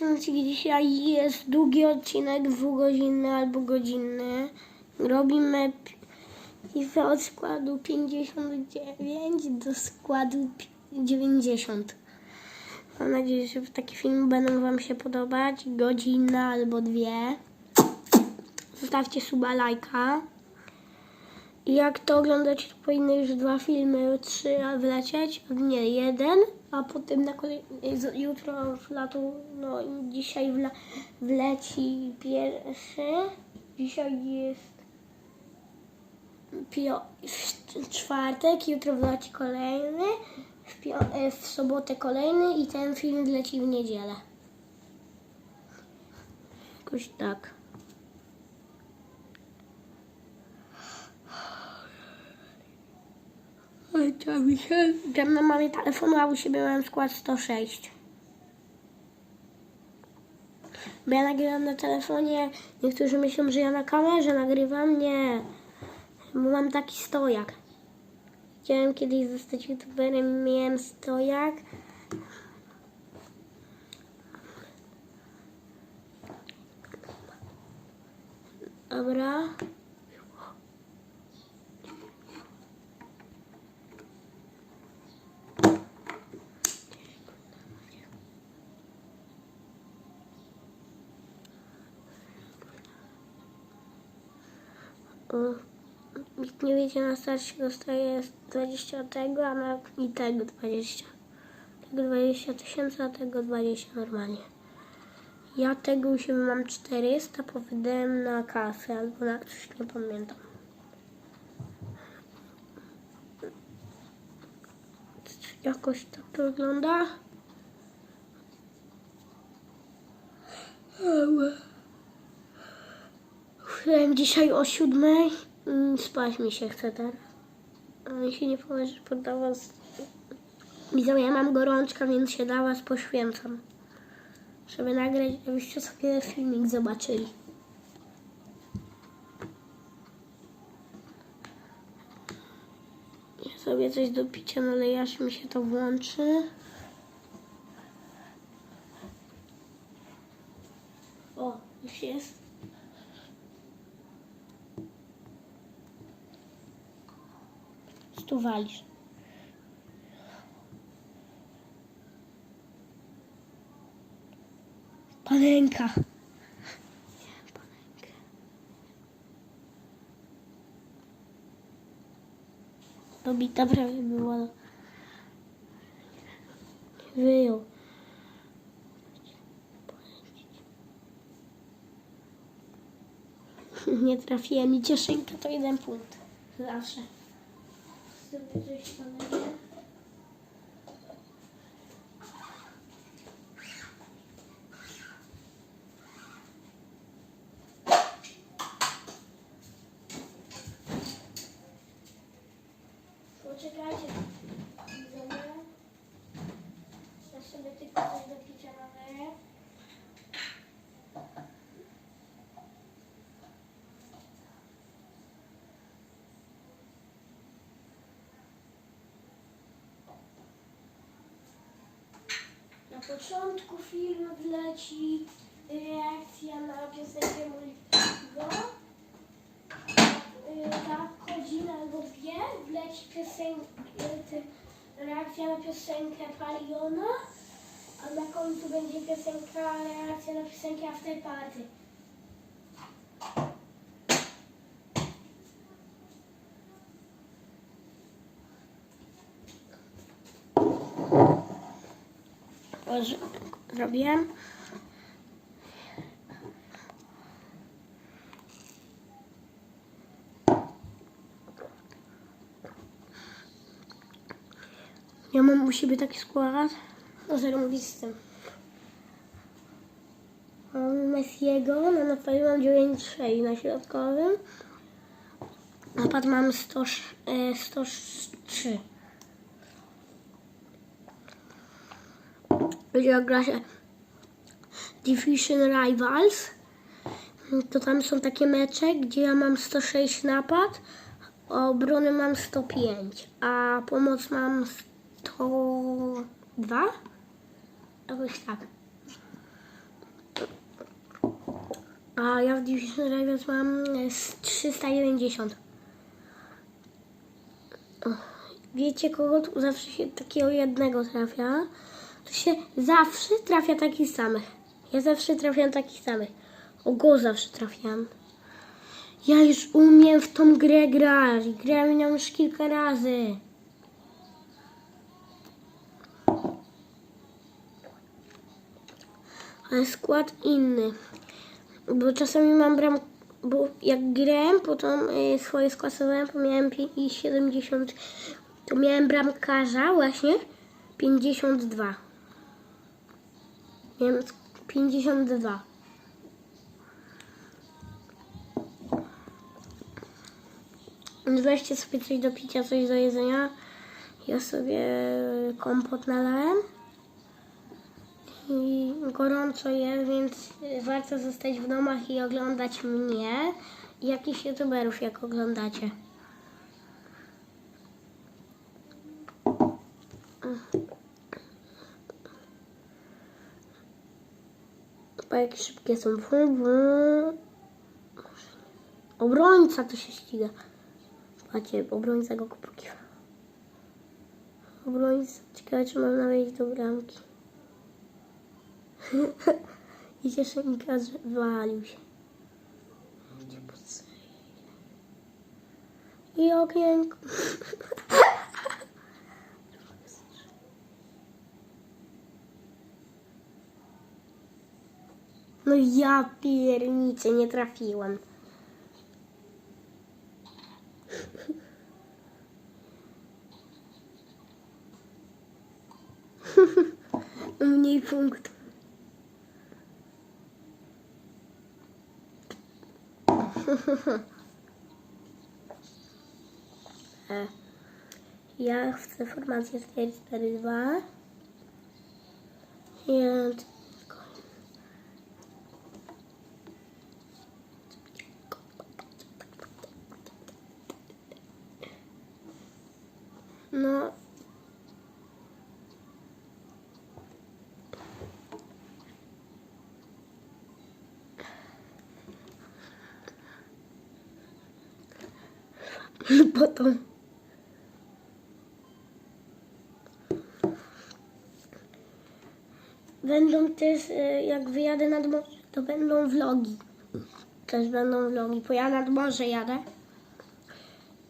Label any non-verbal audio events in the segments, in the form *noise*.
Słuchajcie, dzisiaj jest długi odcinek, dwugodzinny albo godzinny. Robimy od składu 59 do składu pi- 90. Mam nadzieję, że takie filmy będą Wam się podobać. Godzina albo dwie. Zostawcie suba, lajka. I jak to oglądacie, to powinny już dwa filmy, trzy wlecieć. Nie, jeden, a potem na kolej... jutro w latu, no dzisiaj wla... wleci pierwszy. Dzisiaj jest pio... w czwartek, jutro wleci kolejny, w, pio... e, w sobotę kolejny i ten film wleci w niedzielę. Jakoś tak. Ale to mi się... Mamie telefonu, a u siebie mam skład 106. Bo ja nagrywam na telefonie. Niektórzy myślą, że ja na kamerze nagrywam. Nie. Bo mam taki stojak. Chciałem kiedyś zostać youtuberem, miałem stojak. Dobra. O, Nikt nie wiedzie na starcie dostaje 20 tego, a na i tego 20. Tego 20 tysięcy, a tego 20 normalnie. Ja tego u siebie mam 400, powiedziałem na kasę albo na coś, nie pamiętam. Jakoś tak to wygląda. Wstałem dzisiaj o siódmej. Mm, Spać mi się chce teraz. Mi się nie powie, że podda was... Widzę, ja mam gorączka, więc się dla was poświęcam. Żeby nagrać, żebyście sobie filmik zobaczyli. Ja sobie coś do picia naleję, aż mi się to włączy. O, już jest. Tu walisz. Panenka. Dobita prawie była. Wyjął. Nie trafiłem i cieszynka to jeden punkt. Zawsze. Sobie coś naleję. Poczekajcie. Widzowie. Ja sobie tylko coś do picia naleję. Na początku filmu wleci reakcja na piosenkę Multigo. Za godzinę albo dwie wleci piosenka, reakcja na piosenkę Paliona, a na końcu będzie piosenka, reakcja na piosenkę After Party. Zrobiłem. Ja mam u siebie taki skład. No zarąbisty. Mam Messiego, na napadu mam 9,6 na środkowym. Napad mam 100, e, 103. Będzie gra się Division Rivals. To tam są takie mecze, gdzie ja mam 106 napad, a obrony mam 105, a pomoc mam 100 102? Jakoś tak. A ja w Division Rivals mam e, z 390. O, Wiecie kogo tu zawsze się takiego jednego trafia? To się zawsze trafia takich samych. Ja zawsze trafiam takich samych. O go zawsze trafiam. Ja już umiem w tą grę grać. Grałem nią już kilka razy. Ale skład inny. Bo czasami mam bram... Bo jak grałem, potem y, swoje sklasowałem, to miałem pi- i 70... To miałem bramkarza właśnie 52. Sk- 52. Weźcie sobie coś do picia, coś do jedzenia. Ja sobie kompot nalałem. I gorąco jest, więc warto zostać w domach i oglądać mnie i jakichś youtuberów, jak oglądacie. Jakie szybkie są. Obrońca to się ściga. Macie, obrońca go kupukiwa. Obrońca. Ciekawe, czy można wejść do bramki. *laughs* I cieszynika, że walił się. I okienko. *laughs* No ja pierniczę, nie trafiłem. Mniej punktów. E, Ja chcę formację 4-4-2. I No. *laughs* Potem. Będą też, e, jak wyjadę nad morze, to będą vlogi. Też będą vlogi, bo ja nad morze jadę.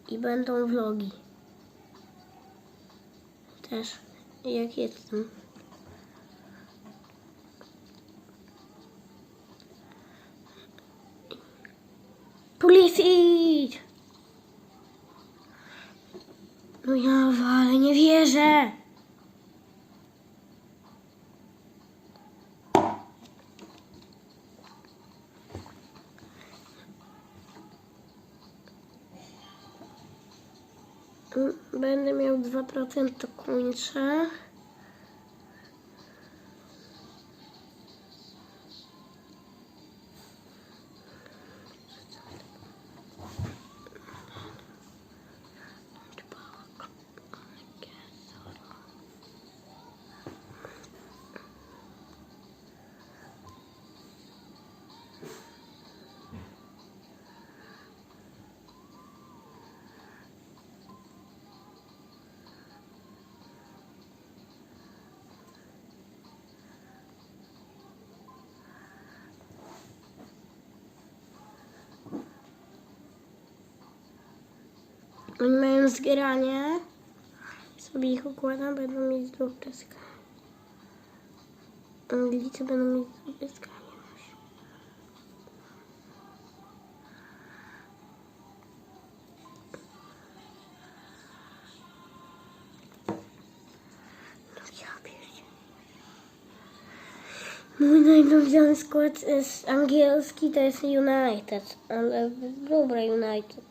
I będą vlogi. Też, jak jestem. Policji! No ja ale nie wierzę. Będę miał 2%, to kończę. Oni mają zgranie. Sobie ich układam, będą mieć dobre zgranie. Anglicy będą mieć ja pierdzie. Mój najulubiony skład jest angielski, to jest United, ale dobra United.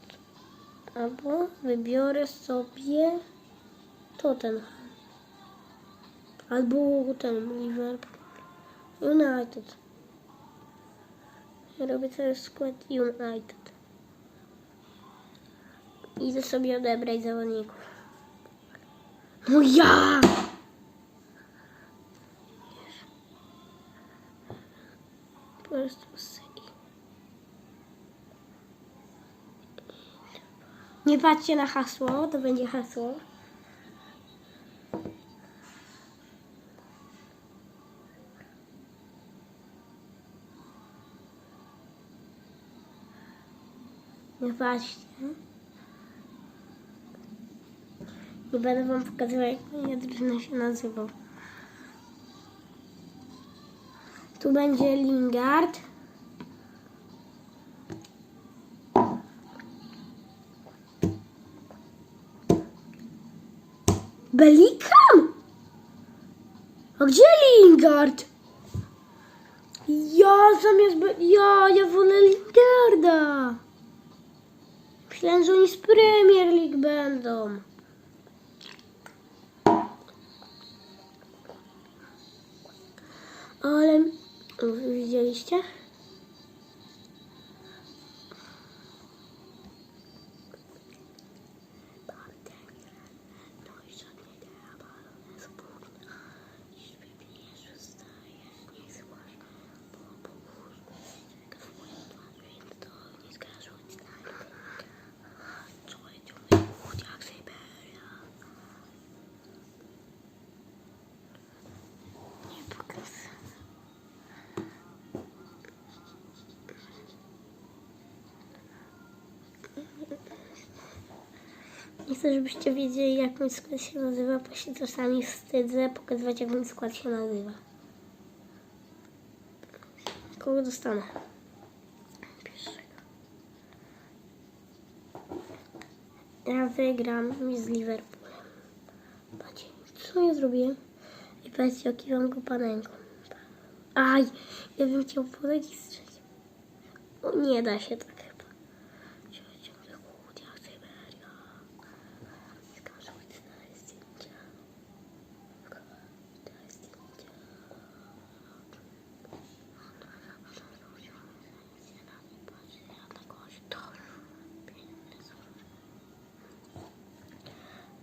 Albo wybiorę sobie Tottenham. Albo ten Liverpool. United. Robię teraz skład United. Idę sobie odebrać zawodników. No ja! Po prostu syj. Nie patrzcie na hasło, to będzie hasło. Nie patrzcie. Nie będę wam pokazywał, jak drużyna się nazywa. Tu będzie Lingard. Belikam? A gdzie Lingard? Ja zamiast... Be- ja, ja wolę Lingarda. Myślałem, że oni z Premier League będą. Ale... Widzieliście? Chcę, żebyście wiedzieli, jak mój skład się nazywa, bo się czasami wstydzę pokazywać, jak mój skład się nazywa. Kogo dostanę? Pierwszego. Ja wygram z Liverpoolem. Patrzcie, co ja zrobiłem? I patrzcie, okiwam go panenką. Aj, ja bym chciał podać i strzelić. O, nie da się tak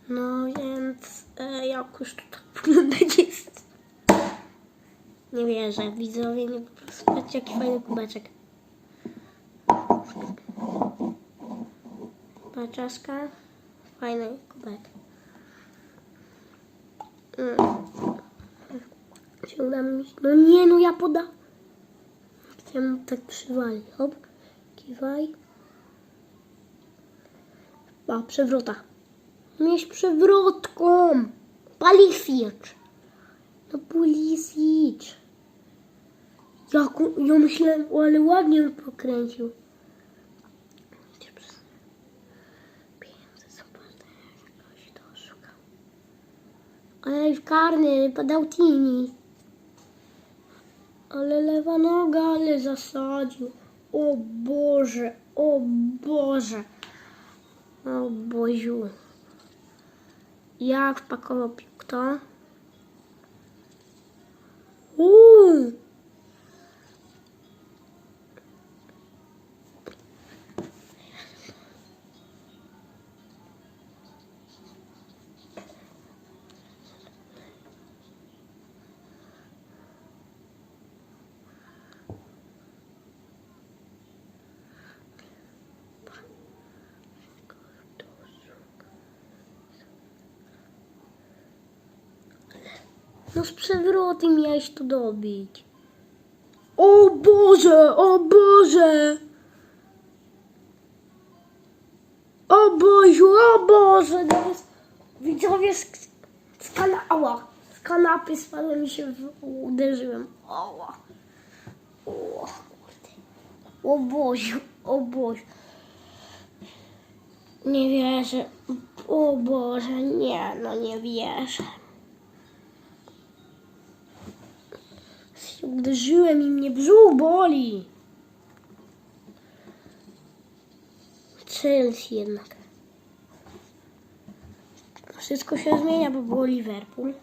No więc e, jak już to tak wyglądać jest. Nie wierzę, widzowie, nie po prostu patrzcie jaki fajny kubeczek. Paczaska, fajny kubek. Mm. Czy uda mi się? No nie, no ja poda. Chciałem tak przywalić. Hop, kiwaj. A, przewrota. Mieć przewrotką. Palisic. No Pulisic. Jak, on- ja myślałem, ale ładnie on pokręcił. Ale w karny, podał Tini. Ale lewa noga, ale zasadził. O Boże, o Boże. O Boziu. Jak wpakował piłkę to? Uuu. No z przewrotem miałeś to dobić. O Boże, o Boże! O Boziu, o Boże! Teraz widzowie z, z kanała, z kanapy spadłem i się w, uderzyłem. Oła. O. O Boziu, o Boziu. Nie wierzę. O Boże, nie, no nie wierzę. się uderzyłem i mnie brzuch boli. Chelsea jednak. Wszystko się zmienia, bo było Liverpool.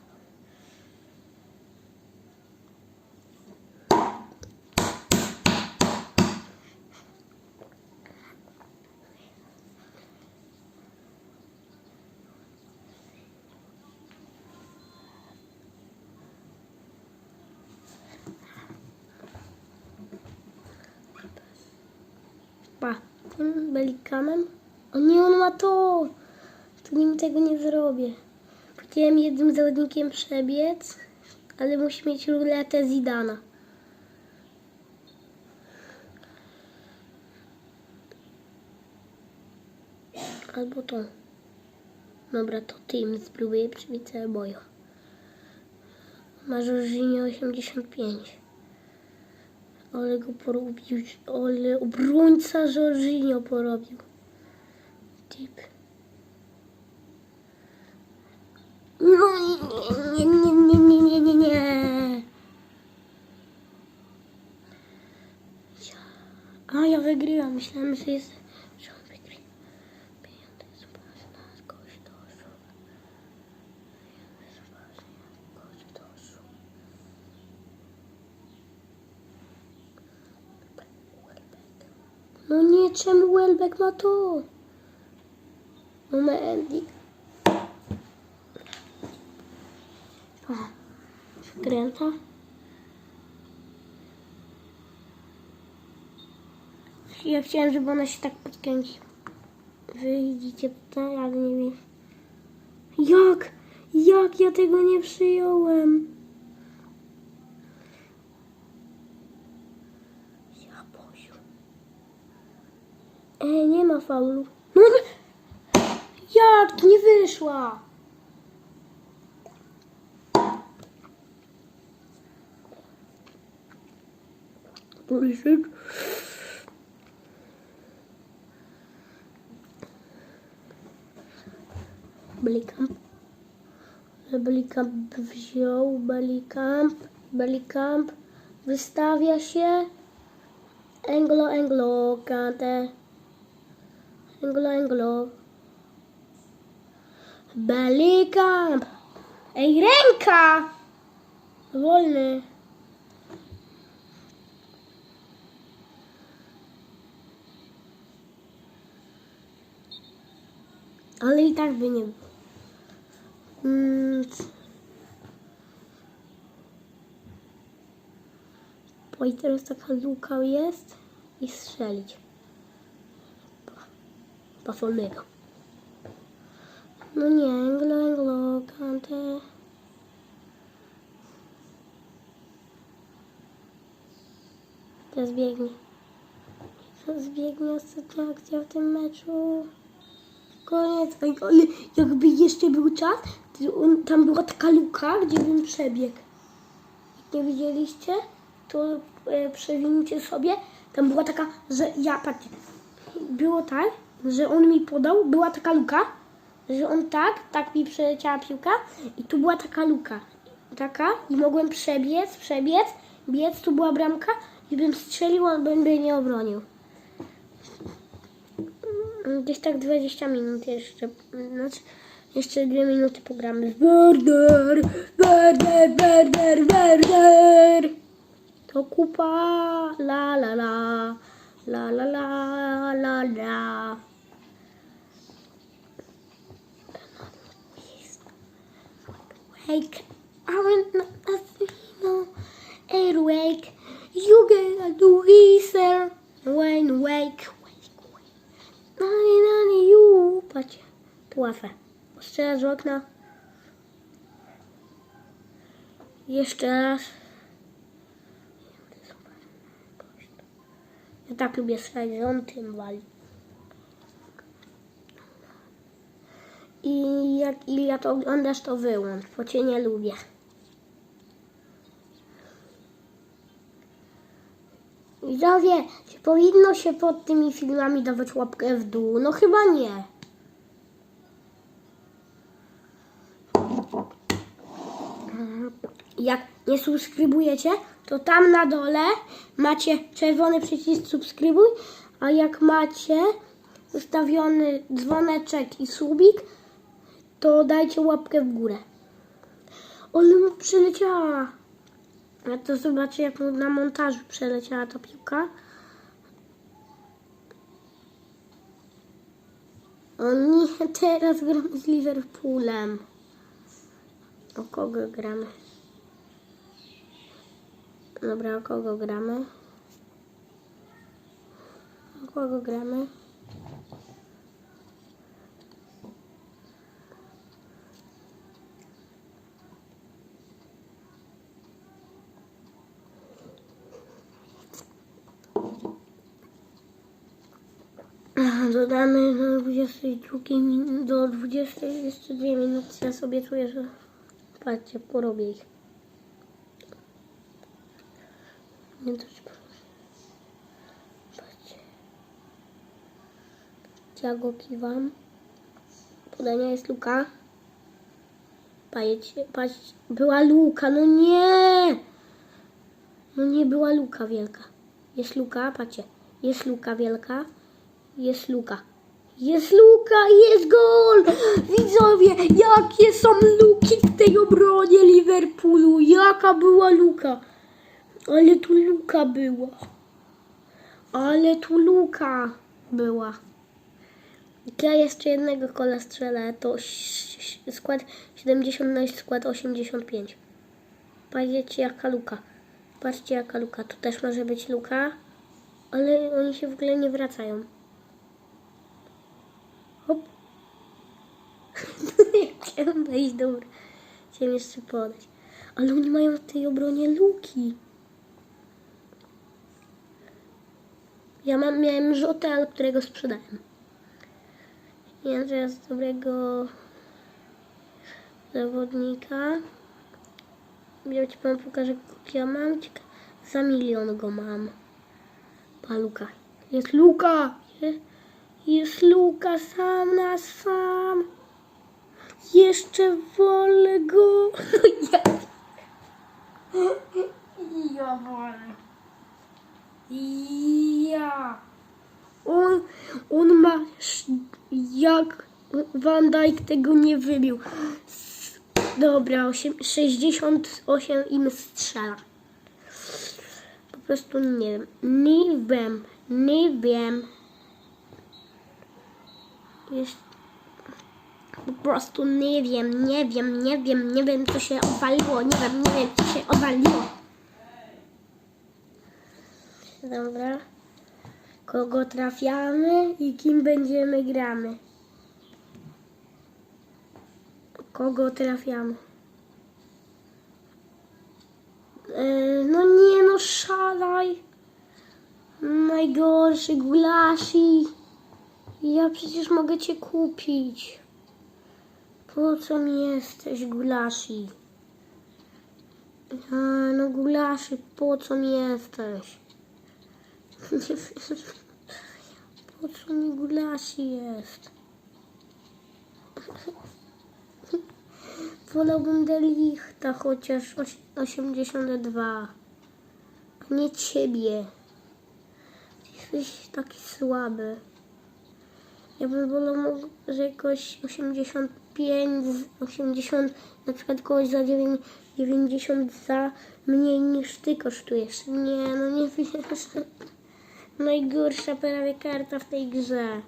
Pa, tym belikamem. O nie, on ma to! To nim tego nie zrobię. Chciałem jednym zawodnikiem przebiec, ale musi mieć ruletę Zidana. Albo to. Dobra, to tym spróbuję przebić całe boju. Ma Jorginho 85. Ale go porobił, ale obrońca Jorginho porobił. Typ. No nie, nie, nie, nie, nie, nie, nie. A ja wygrywam. Myślałem, że jest, że on wygrywa. Pieniądze są ważne, kogoś doszło. Pieniądze są ważne, kogoś doszło. No nie, czemu Welbeck ma to? Momentik. O, skręta. Ja chciałem, żeby ona się tak podkręci. Wy widzicie tutaj, ale nie wiem. Jak? Jak ja tego nie przyjąłem? Ja Boziu. Ej, nie ma faulu. No. Jak? Nie wyszła. Pulisic. Blikamp. Blikamp wziął, Blikamp, Blikamp wystawia się. Anglo, Anglo, Kante. Anglo, Anglo. Blikamp. Ej, ręka! Wolny. Ale i tak by nie było. Mm. Teraz taka luka jest i strzelić. Pafolnego. No nie, Anglo, Anglo, Kante. Teraz biegnie. Teraz biegnie ostatnia akcja w tym meczu. Koniec. Ej, ale jakby jeszcze był czas, on, tam była taka luka, gdzie bym przebiegł. Jak nie widzieliście, to e, przewincie sobie. Tam była taka, że ja, patrzcie, było tak, że on mi podał, była taka luka, że on tak, tak mi przeleciała piłka i tu była taka luka. Taka i mogłem przebiec, przebiec, biec, tu była bramka i bym strzelił, on by mnie nie obronił. Gdzieś tak 20 minut jeszcze. Znaczy, jeszcze 2 minuty pogramy. Werder, Werder, Werder, Werder. To kupa. La la la. La la la la la. Wake. Aaron Asino. Airwake. You get a Luiser. Wayne Wake. Wake, wake. Nani, nani, ju. Patrzcie, tu łatwe. Jeszcze z okna. Jeszcze raz. Ja tak lubię on tym wali. I jak Ilia to oglądasz, to wyłącz, bo cię nie lubię. Widzowie, czy powinno się pod tymi filmami dawać łapkę w dół? No chyba nie. Jak nie subskrybujecie, to tam na dole macie czerwony przycisk subskrybuj, a jak macie ustawiony dzwoneczek i subik, to dajcie łapkę w górę. Ale mu przyleciała. Ja to zobaczę, jak mu na montażu przeleciała ta piłka. O nie, teraz gramy z Liverpoolem. O kogo gramy? Dobra, o kogo gramy? O kogo gramy? Dodamy do 22 min, do 20 jeszcze 2 minuty. Ja sobie czuję, że patrzcie, porobię ich. Nie dość Patrzcie. Ja go kiwam. Podania jest luka. Patrzcie, patrzcie. Była luka, no nie! No nie była luka wielka. Jest luka, patrzcie. Jest luka wielka. Jest luka. Jest luka, jest gol! Widzowie, jakie są luki w tej obronie Liverpoolu. Jaka była luka. Ale tu luka była. Ale tu luka była. Ja jeszcze jednego kola strzelę, to skład 70 na skład 85. Patrzcie jaka luka. Patrzcie jaka luka. Tu też może być luka. Ale oni się w ogóle nie wracają. Hop. Chciałem wejść, dobra. Chciałem jeszcze podać. Ale oni mają w tej obronie luki. Ja mam, miałem żółte, ale którego sprzedałem. Ja teraz dobrego zawodnika. Ja ci pan pokażę, ja mam. Za milion go mam. Pa Luka. Jest Luka! Jest Luka sam na sam. Jeszcze wolę go. *laughs* ja. ja wolę. Ja. On, on ma jak Van Dijk tego nie wybił. Dobra, osiem, 68 im strzela. Po prostu nie wiem. Nie wiem. Nie wiem. Jest... Po prostu nie wiem, nie wiem, nie wiem, nie wiem co się odwaliło, nie wiem, nie wiem co się odwaliło. Dobra. Kogo trafiamy i kim będziemy gramy? Kogo trafiamy? E, no nie no, szalaj. Najgorszy gulashi. Ja przecież mogę cię kupić. Po co mi jesteś, gulashi? A, no gulaszy, po co mi jesteś? *laughs* Po co mi gulashi jest? Wolałbym Delichta chociaż oś- 82. A nie ciebie. Jesteś taki słaby. Ja bym wolał, że jakoś 85, z- 80, na przykład kogoś za 9, 90 za mniej niż ty kosztujesz. Nie, no nie wiesz. Najgorsza prawie karta w tej grze.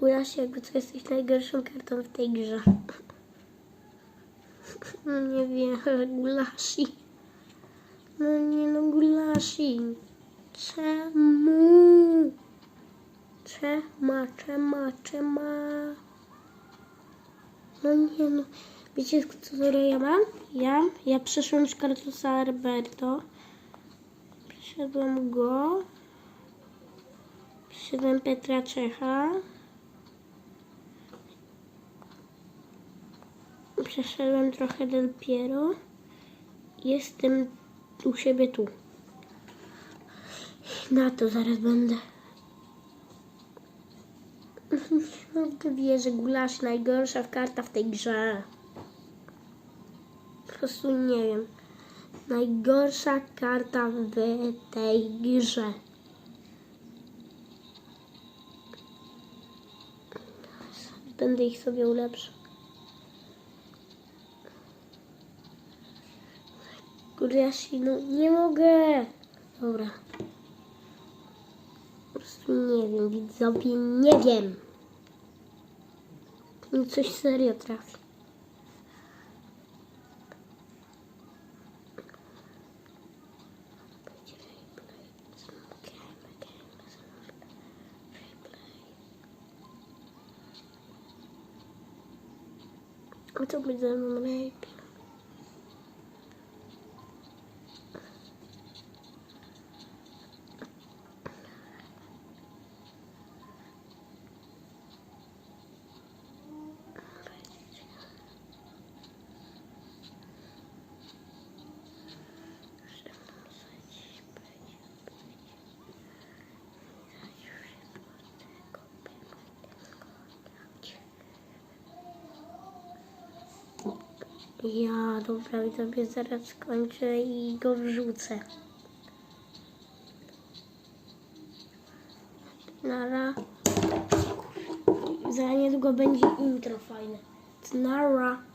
Gulasie, jakby co jesteś najgorszą kartą w tej grze. No nie wiem, gulasi. No nie no, gulasi. Czemu? Czema, czema, czema? No nie no. Wiecie, co ja mam? Ja, ja przeszłam z Carlosa Alberto. Przeszedłem go. Przeszedłem Petra Czecha. Przeszedłem trochę Del Piero. Jestem u siebie tu. Na to zaraz będę. Nie wierzę, gulasz najgorsza karta w tej grze. Po prostu nie wiem. Najgorsza karta w tej grze. Będę ich sobie ulepszył. Kuriashi, no nie mogę. Dobra. Po prostu nie wiem, widzowie, nie wiem. Mi coś serio trafi. Będzie ze mną lepiej? Ja, dobra, i sobie zaraz skończę i go wrzucę. Nara. Za niedługo będzie intro fajne. Nara.